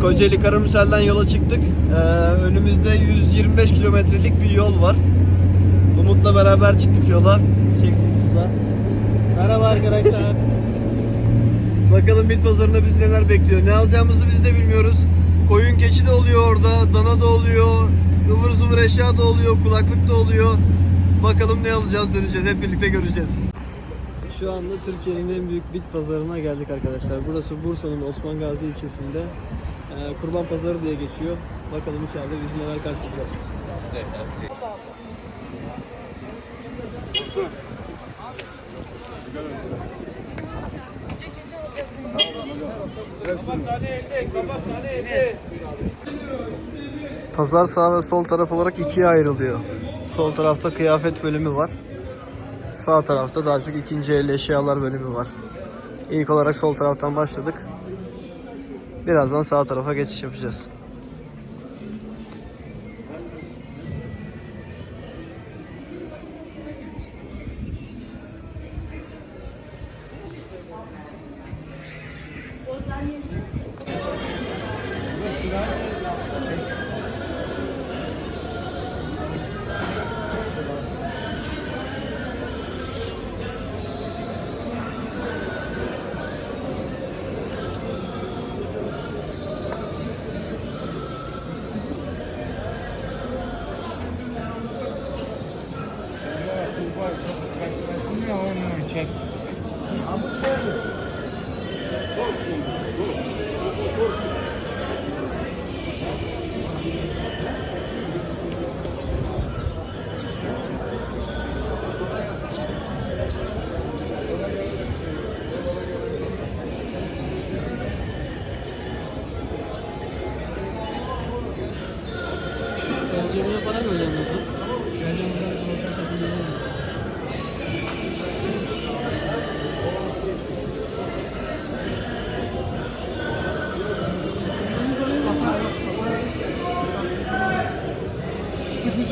Kocaeli Karamürsel'den yola çıktık. Ee, önümüzde 125 kilometrelik bir yol var. Umut'la beraber çıktık yola. Çek Umut'la. Merhaba arkadaşlar. Bakalım bit pazarında bizi neler bekliyor. Ne alacağımızı biz de bilmiyoruz. Koyun keçi de oluyor orada, dana da oluyor, ıvır zıvır eşya da oluyor, kulaklık da oluyor. Bakalım ne alacağız döneceğiz. Hep birlikte göreceğiz. Şu anda Türkiye'nin en büyük bit pazarına geldik arkadaşlar. Burası Bursa'nın Osman Gazi ilçesinde. Ee, Kurban Pazarı diye geçiyor. Bakalım içeride bizi neler karşılayacak. Pazar sağ ve sol taraf olarak ikiye ayrılıyor. Sol tarafta kıyafet bölümü var. Sağ tarafta daha çok ikinci el eşyalar bölümü var. İlk olarak sol taraftan başladık. Birazdan sağ tarafa geçiş yapacağız.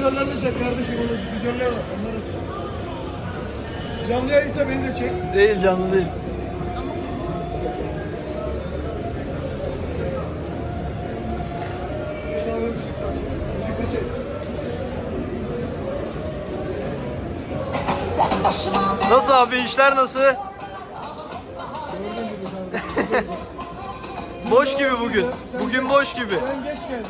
Difüzörlerini çek kardeşim onu difüzörler var onları çek. Canlı yayınsa beni de çek. Değil canlı değil. Müzikle çek. Nasıl abi işler nasıl? boş gibi bugün. Bugün boş gibi. Sen geç gel.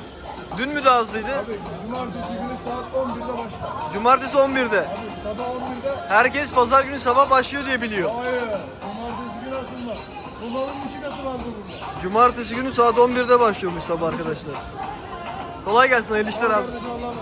Dün mü daha hızlıydı? Cumartesi günü saat 11'de başla. Cumartesi 11'de. Sabah 11'de. Herkes pazar günü sabah başlıyor diye biliyor. Hayır. Cumartesi günü aslında. Bunların iki katı vardı burada. Cumartesi günü saat 11'de başlıyormuş sabah arkadaşlar. Kolay gelsin hayırlı işler abi. Kardeşim Allah'a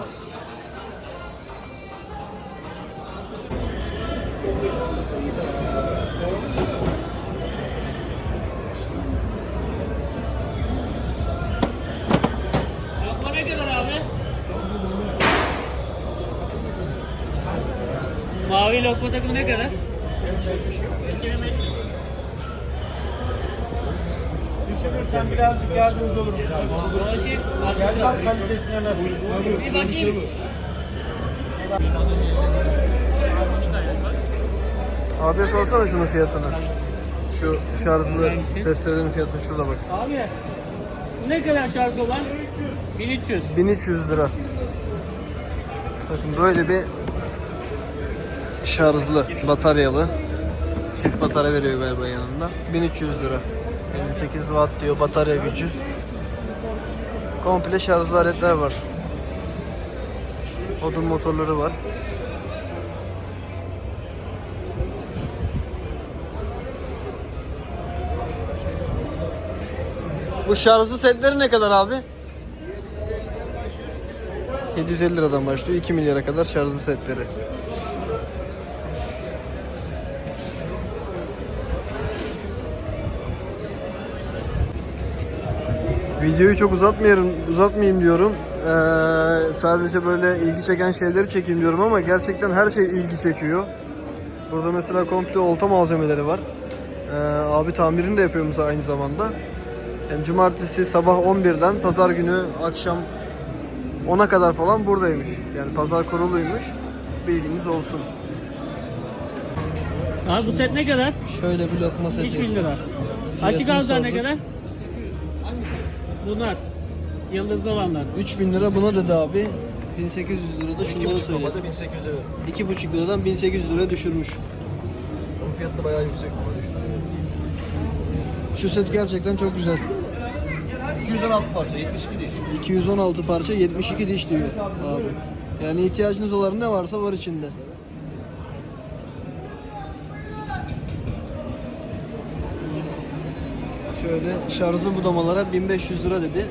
lokma takımı ne kadar? Düşünürsen birazcık yardımcı olurum. Dolaşayım. Gel bak kalitesine nasıl. Bir bakayım. Abiye sorsana şunun fiyatını. Şu şarjlı testerenin fiyatını şurada bak. Abi ne kadar şarkı olan? 1300. 1300 lira. Bakın böyle bir şarjlı, bataryalı. Çift batarya veriyor galiba yanında. 1300 lira. 58 watt diyor batarya gücü. Komple şarjlı aletler var. Odun motorları var. Bu şarjlı setleri ne kadar abi? 750 liradan başlıyor 2 milyara kadar şarjlı setleri. Videoyu çok uzatmayayım, uzatmayayım diyorum. Ee, sadece böyle ilgi çeken şeyleri çekeyim diyorum ama gerçekten her şey ilgi çekiyor. Burada mesela komple olta malzemeleri var. Ee, abi tamirini de yapıyoruz aynı zamanda. Yani cumartesi sabah 11'den pazar günü akşam 10'a kadar falan buradaymış. Yani pazar kuruluymuş. Bilginiz olsun. Abi bu set ne kadar? Şöyle bir lokma seti. 3000 lira. Açık ağızlar ne kadar? Bunlar. Yıldızlı olanlar. 3000 lira buna dedi abi. 1800 lira da şunları 2,5 söyledi. normalde 1800 lira. 2,5 liradan 1800 liraya düşürmüş. Bunun fiyatı da bayağı yüksek ama düştü. Şu set gerçekten çok güzel. 216 parça 72 diş. 216 parça 72 diş diyor abi. Yani ihtiyacınız olan ne varsa var içinde. Şöyle şarjlı budamalara 1500 lira dedi.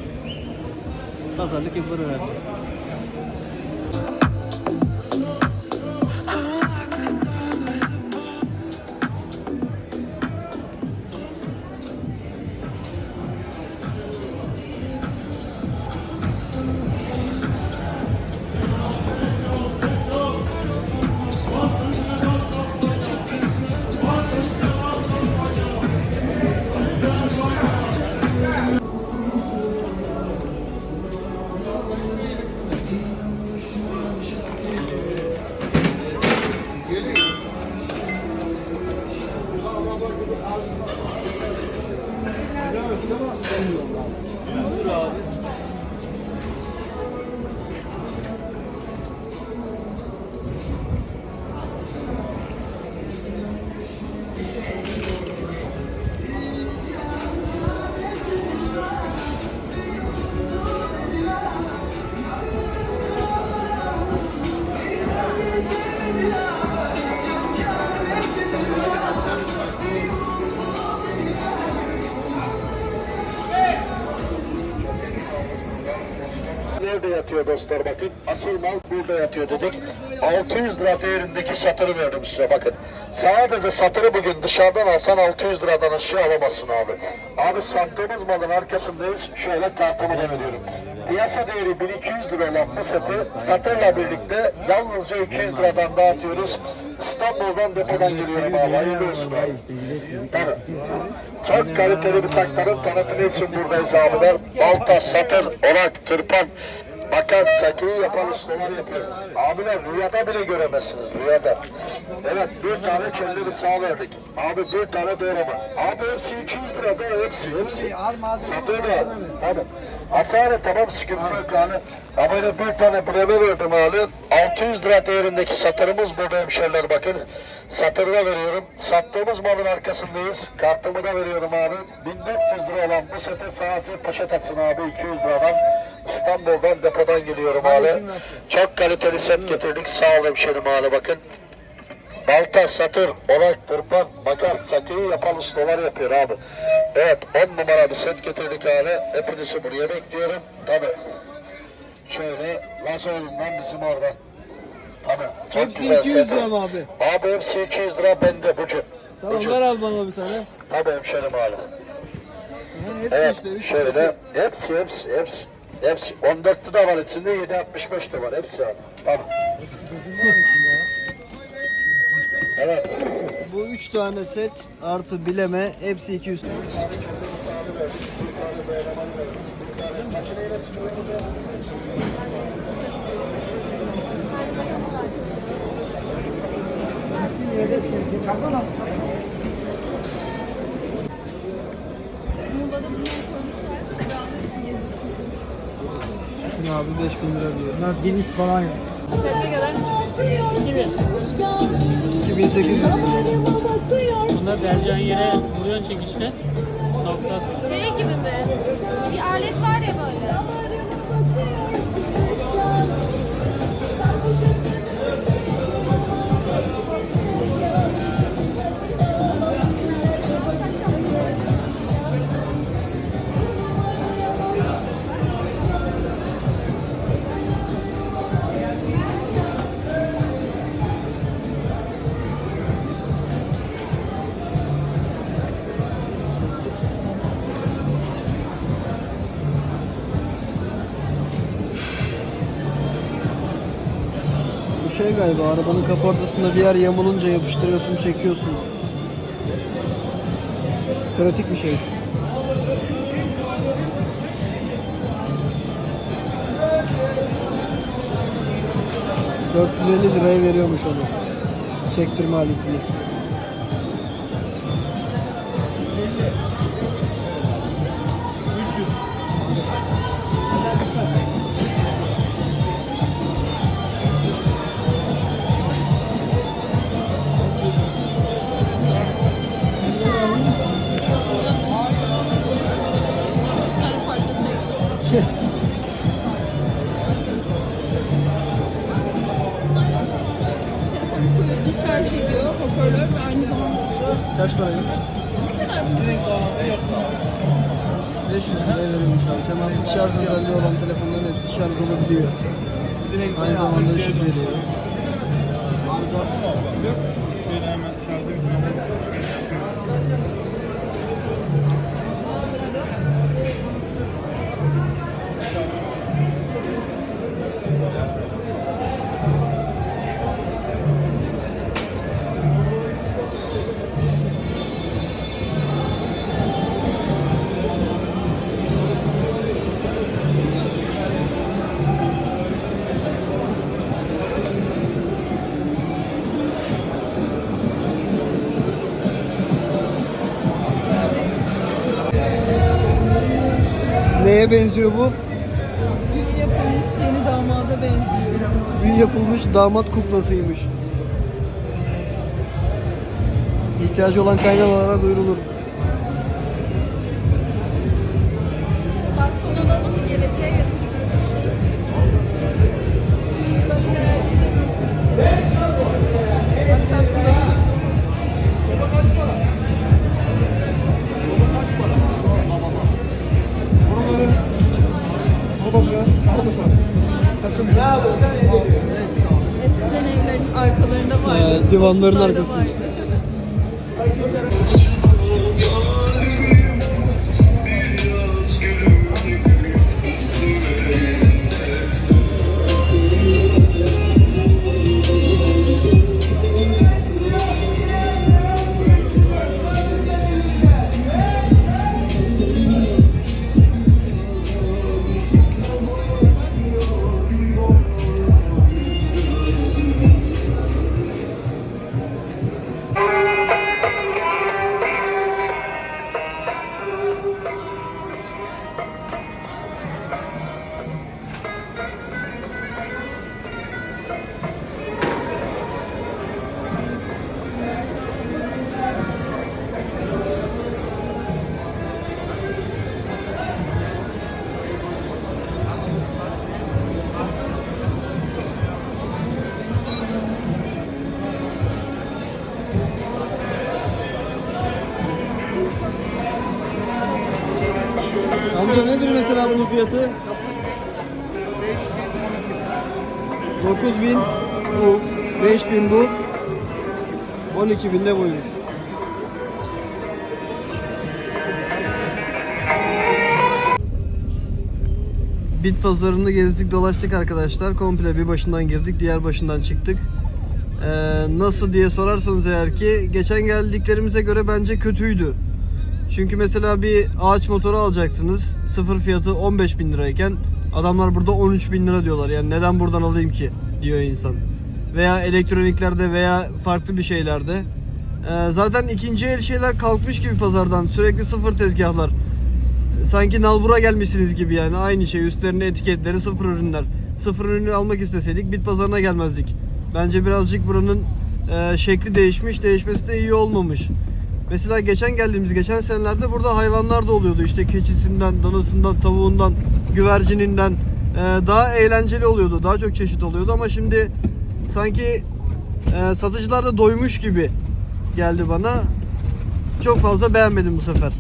Pazarlık yapılır herhalde. Yüzdür abi. Nerede yatıyor dostlar bakın. Asıl mal burada yatıyor dedik. 600 lira değerindeki satırı verdim size bakın. Sadece satırı bugün dışarıdan alsan 600 liradan aşağı alamazsın abi. Abi sattığımız malın arkasındayız. Şöyle tartımı da veriyorum. Piyasa değeri 1200 lira olan bu seti satırla birlikte yalnızca 200 liradan dağıtıyoruz. İstanbul'dan depodan geliyorum abi. Hayırlı olsun abi. Çok kaliteli bıçakların tanıtımı için buradayız abiler. Balta, satır, orak, tırpan, makat, sakiyi yapan ustalar yapıyor. Abiler rüyada bile göremezsiniz rüyada. Evet bir tane kelle bıçağı verdik. Abi bir tane doğrama. Abi hepsi 200 lira da hepsi hepsi. Satır da. Tabii. Açarı tamam sıkıntı yok yani. Ama bir tane breve verdim abi. 600 lira değerindeki satırımız burada hemşeriler bakın. Satırına veriyorum. Sattığımız malın arkasındayız. Kartımı da veriyorum abi. 1400 lira olan bu sete sadece poşet atsın abi 200 liradan. İstanbul'dan depodan geliyorum abi. Çok kaliteli set getirdik. Sağ olun hemşerim abi bakın. Balta, satır, orak, tırpan, makar, sakıyı yapan ustalar yapıyor abi. Evet 10 numara bir set getirdik abi. Hepinizi buraya bekliyorum. Tabi. Şöyle Lazoğlu'ndan bizim oradan. Tabi. Çok Hepsi güzel 200 set. lira mı abi? Abi hepsi 200 lira bende bucu. Tamam bucu. ver abi bana bir tane. Tabi hemşerim abi. Ha, hepsi Evet işte, şöyle hepsi hepsi hepsi. Hepsi 14'lü de var içinde 765 de var hepsi abi. Tabi. Evet. Bu 3 tane set artı bileme hepsi 200. Muğla'da bunları koymuşlar. Şimdi abi 5000 lira diyor. Bunlar geniş falan ya. Sette kadar 2000. 2800 lira. Bunlar vereceğin yere vuruyorsun çekişte. Nokta. Şey gibi mi? Bir alet var ya böyle. Galiba arabanın kaportasında bir yer yamulunca yapıştırıyorsun çekiyorsun. Pratik bir şey. ...450 liraya veriyormuş onu. Çektirme aletini. Kuyruğu şarj ediyor, hoparlör ve aynı zamanda Kaç paraymış? 500 liraya verilmiş abi. Temassız şarj özelliği olan telefonların hepsi şarj olabiliyor. Aynı zamanda ışık veriyor. Neye benziyor bu? büyü yapılmış yeni damada benziyor. Büyü yapılmış damat kuklasıymış. İhtiyacı olan kaynanalara duyurulur. Da arkasında. Mesela bunun fiyatı? 9000 bu, 5000 bu, 12000 de buymuş. Bit pazarını gezdik dolaştık arkadaşlar. Komple bir başından girdik, diğer başından çıktık. Ee, nasıl diye sorarsanız eğer ki geçen geldiklerimize göre bence kötüydü. Çünkü mesela bir ağaç motoru alacaksınız. Sıfır fiyatı 15 bin lirayken adamlar burada 13 bin lira diyorlar. Yani neden buradan alayım ki diyor insan. Veya elektroniklerde veya farklı bir şeylerde. Ee, zaten ikinci el şeyler kalkmış gibi pazardan. Sürekli sıfır tezgahlar. Sanki nalbura gelmişsiniz gibi yani aynı şey. Üstlerinde etiketleri sıfır ürünler. Sıfır ürünü almak isteseydik bit pazarına gelmezdik. Bence birazcık buranın e, şekli değişmiş. Değişmesi de iyi olmamış. Mesela geçen geldiğimiz geçen senelerde burada hayvanlar da oluyordu. İşte keçisinden, danasından, tavuğundan, güvercininden e, daha eğlenceli oluyordu. Daha çok çeşit oluyordu ama şimdi sanki e, satıcılar da doymuş gibi geldi bana. Çok fazla beğenmedim bu sefer.